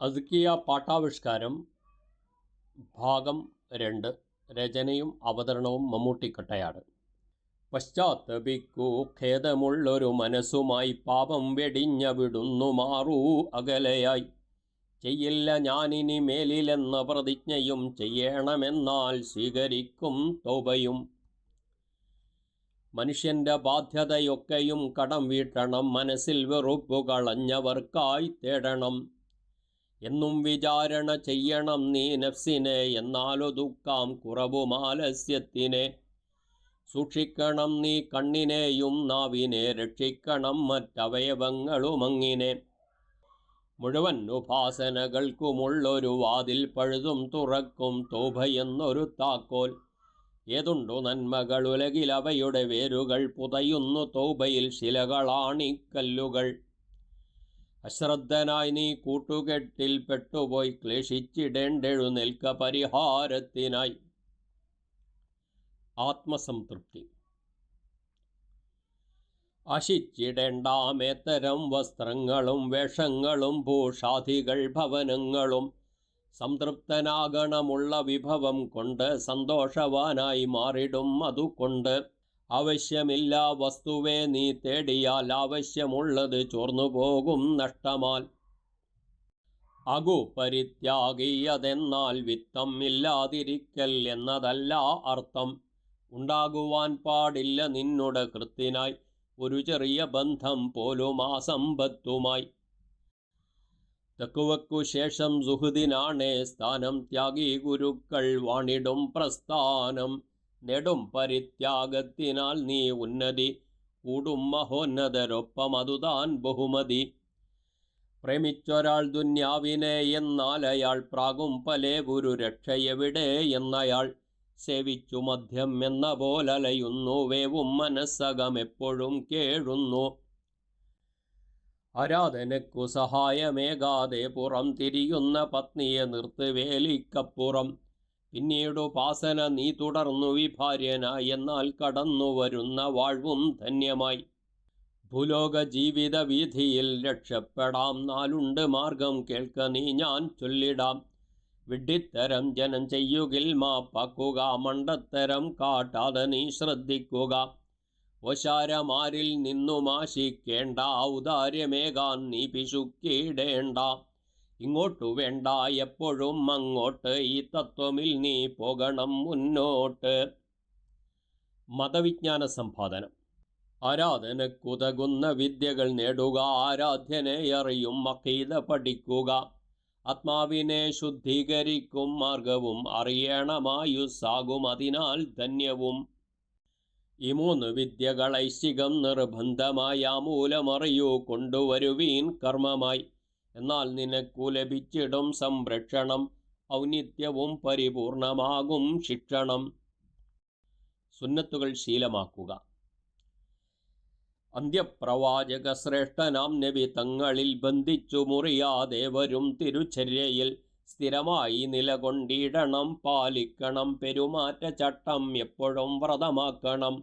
അതുക്കിയ പാട്ടാവിഷ്കാരം ഭാഗം രണ്ട് രചനയും അവതരണവും മമ്മൂട്ടിക്കട്ടയാട് പശ്ചാത്തപിക്കൂ ഖേദമുള്ളൊരു മനസ്സുമായി പാപം വെടിഞ്ഞ വിടുന്നു മാറൂ അകലയായി. ചെയ്യില്ല ഞാനിനി മേലിലെന്ന പ്രതിജ്ഞയും ചെയ്യണമെന്നാൽ സ്വീകരിക്കും തോബയും. മനുഷ്യന്റെ ബാധ്യതയൊക്കെയും കടം വീട്ടണം മനസ്സിൽ വെറുപ്പ് കളഞ്ഞവർക്കായി തേടണം. എന്നും വിചാരണ ചെയ്യണം നീ നഫ്സിനെ എന്നാലൊതുക്കാം കുറവുമാലസ്യത്തിനെ സൂക്ഷിക്കണം നീ കണ്ണിനെയും നാവിനെ രക്ഷിക്കണം മറ്റവയവങ്ങളുമങ്ങിനെ മുഴുവൻ ഉപാസനകൾക്കുമുള്ളൊരു വാതിൽ പഴുതും തുറക്കും തോഭയെന്നൊരു താക്കോൽ. ഏതുണ്ടു നന്മകൾ ഉലകിലവയുടെ വേരുകൾ പുതയുന്നു തോബയിൽ ശിലകളാണിക്കല്ലുകൾ. അശ്രദ്ധനായി നീ കൂട്ടുകെട്ടിൽ പെട്ടുപോയി ക്ലേശിച്ചിടേണ്ടെഴുന്നേൽക്ക പരിഹാരത്തിനായി. ആത്മസംതൃപ്തി. അശിച്ചിടേണ്ടാമേത്തരം വസ്ത്രങ്ങളും വേഷങ്ങളും ഭൂഷാധികൾ ഭവനങ്ങളും സംതൃപ്തനാകണമുള്ള വിഭവം കൊണ്ട് സന്തോഷവാനായി മാറിടും അതുകൊണ്ട് ആവശ്യമില്ല വസ്തുവേ നീ തേടിയാൽ ആവശ്യമുള്ളത് ചോർന്നു പോകും നഷ്ടമാൽ. അകു പരിത്യാഗീയതെന്നാൽ വിത്തം ഇല്ലാതിരിക്കൽ എന്നതല്ല അർത്ഥം. ഉണ്ടാകുവാൻ പാടില്ല നിന്നുടെ കൃത്തിനായി ഒരു ചെറിയ ബന്ധം പോലും ആ സമ്പത്തുമായി തെക്കുവക്കു ശേഷം സുഹൃദിനാണേ സ്ഥാനം ത്യാഗി ഗുരുക്കൾ വാണിടും പ്രസ്ഥാനം. നെടും പരിത്യാഗത്തിനാൽ നീ ഉന്നതി. കൂടും മഹോന്നതരൊപ്പം അതുതാൻ ബഹുമതി. പ്രേമിച്ചൊരാൾ ദുന്യാവിനെ എന്നാൽ അയാൾ പ്രാകും പലേ ഗുരു രക്ഷയെവിടെ എന്നയാൾ. സേവിച്ചു മദ്യം എന്ന പോലലയുന്നു വേവും മനസ്സകം എപ്പോഴും കേഴുന്നു. ആരാധനക്കു സഹായമേകാതെ പുറം തിരിയുന്ന പത്നിയെ നിർത്തുവേലിക്കപ്പുറം പിന്നീട് പാസന നീ തുടർന്നു വിഭാര്യനായി എന്നാൽ കടന്നു വരുന്ന വാഴ്വും ധന്യമായി. ഭൂലോക ജീവിത വീതിയിൽ രക്ഷപ്പെടാം. നാലുണ്ട് മാർഗം കേൾക്ക നീ ഞാൻ ചൊല്ലിടാം. വിഡ്ഢിത്തരം ജനം ചെയ്യുകിൽ മാപ്പാക്കുക. മണ്ടത്തരം കാട്ടാതെ നീ ശ്രദ്ധിക്കുക. ഓശാരമാരിൽ നിന്നും ആശിക്കേണ്ട. ഔദാര്യമേകാൻ നീ പിശുക്കിയിടേണ്ട ഇങ്ങോട്ടു വേണ്ട എപ്പോഴും അങ്ങോട്ട് ഈ തത്വമിൽ നീ പോകണം മുന്നോട്ട്. മതവിജ്ഞാന സമ്പാദനം ആരാധന കുതകുന്ന വിദ്യകൾ നേടുക ആരാധ്യനെ അറിയും മക്കീത പഠിക്കുക. ആത്മാവിനെ ശുദ്ധീകരിക്കും മാർഗവും അറിയണമായുസ്സാകും അതിനാൽ ധന്യവും. ഈ മൂന്ന് വിദ്യകൾ ഐശ്ചികം നിർബന്ധമായ മൂലമറിയൂ കൊണ്ടുവരുവീൻ കർമ്മമായി. എന്നാൽ നിനക്കു ലഭിച്ചിടും സംരക്ഷണം. ഔന്നിത്യവും പരിപൂർണമാകും ശിക്ഷണം. സുന്നത്തുകൾ ശീലമാക്കുക. അന്ത്യപ്രവാചക ശ്രേഷ്ഠനാം നബി തങ്ങളിൽ ബന്ധിച്ചു മുറിയാതെ വരും തിരുചര്യയിൽ സ്ഥിരമായി നിലകൊണ്ടിടണം. പാലിക്കണം. പെരുമാറ്റ ചട്ടം എപ്പോഴും വ്രതമാക്കണം.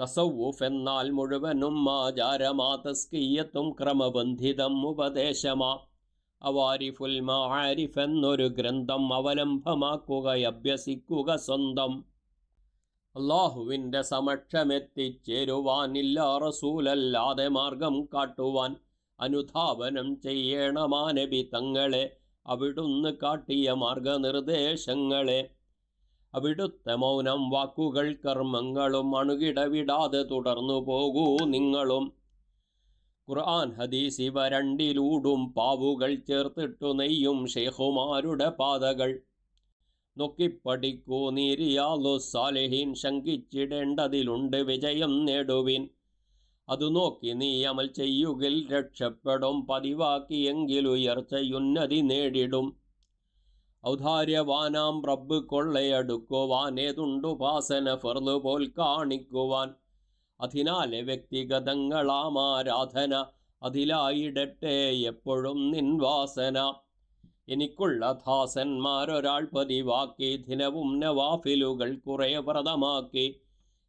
തസവൂഫ് എന്നാൽ മുഴുവനും ആചാരമാ തസ്കീയത്തും ക്രമബന്ധിതം ഉപദേശമാ അവാരിഫുൽ മാരിഫ് എന്നൊരു ഗ്രന്ഥം അവലംബമാക്കുക അഭ്യസിക്കുക സ്വന്തം. അള്ളാഹുവിന്റെ സമക്ഷമെത്തിച്ചേരുവാനില്ല റസൂലല്ലാതെ മാർഗം കാട്ടുവാൻ അനുധാവനം ചെയ്യണമാനബി തങ്ങളെ അവിടുന്ന് കാട്ടിയ മാർഗനിർദ്ദേശങ്ങളെ. അവിടുത്തെ മൗനം വാക്കുകൾ കർമ്മങ്ങളും അണുകിടവിടാതെ തുടർന്നു പോകൂ നിങ്ങളും. ഖുർആൻ ഹദീസ് ഇവ രണ്ടിലൂടും പാവുകൾ ചേർത്തിട്ടു നെയ്യും ഷെയ്ഖുമാരുടെ പാതകൾ. നോക്കിപ്പടിക്കൂ നീരിയാലു സാലിഹീൻ ശങ്കിച്ചിടേണ്ടതിലുണ്ട് വിജയം നേടുവിൻ. അതു നോക്കി നീ അമൽ ചെയ്യുകിൽ രക്ഷപ്പെടും പതിവാക്കിയെങ്കിൽ ഉയർച്ചയുന്നതി നേടിടും. ഔദാര്യവാനാം റബ്ബ് കൊള്ളയടുക്കുവാൻ ഏതുണ്ടുപാസന ഫർദ് പോൽ കാണിക്കുവാൻ. അതിനാലെ വ്യക്തിഗതങ്ങളാം ആരാധന അതിലായിടട്ടെ എപ്പോഴും നിൻവാസന എനിക്കുള്ള ദാസന്മാരൊരാൾ പതിവാക്കി ദിനവും നവാഫിലുകൾ കുറെ വ്രതമാക്കി.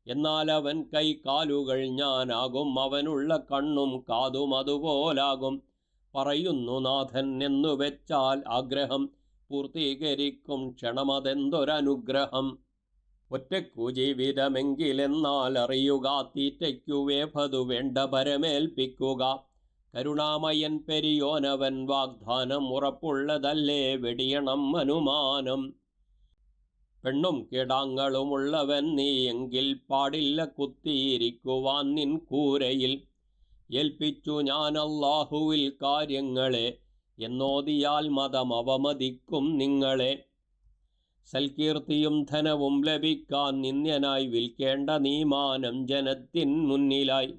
എന്നാൽ അവൻ കൈ കൈകാലുകൾ ഞാനാകും അവനുള്ള കണ്ണും കാതും അതുപോലാകും. പറയുന്നു നാഥൻ എന്നു വെച്ചാൽ ആഗ്രഹം. പൂർത്തീകരിക്കും ക്ഷണമതെന്തൊരനുഗ്രഹം? ഒറ്റക്കു ജീവിതമെങ്കിലെന്നാൽ അറിയുക തീറ്റയ്ക്കു വേഭതു വേണ്ട പരമേൽപ്പിക്കുക. കരുണാമയൻ പെരിയോനവൻ വാഗ്ദാനം ഉറപ്പുള്ളതല്ലേ? വെടിയണം അനുമാനം പെണ്ണും കിടാങ്ങളുമുള്ളവൻ നീ എങ്കിൽ പാടില്ല കുത്തിയിരിക്കുവാൻ നിൻ കൂരയിൽ. ഏൽപ്പിച്ചു ഞാൻ അള്ളാഹുവിൽ കാര്യങ്ങളെ എന്നോതിയാൽ മതം അവമതിക്കും നിങ്ങളെ. സൽകീർത്തിയും ധനവും ലഭിക്കാൻ നിന്ദ്യനായി വിൽക്കേണ്ട നീമാനം ജനത്തിൻ മുന്നിലായി.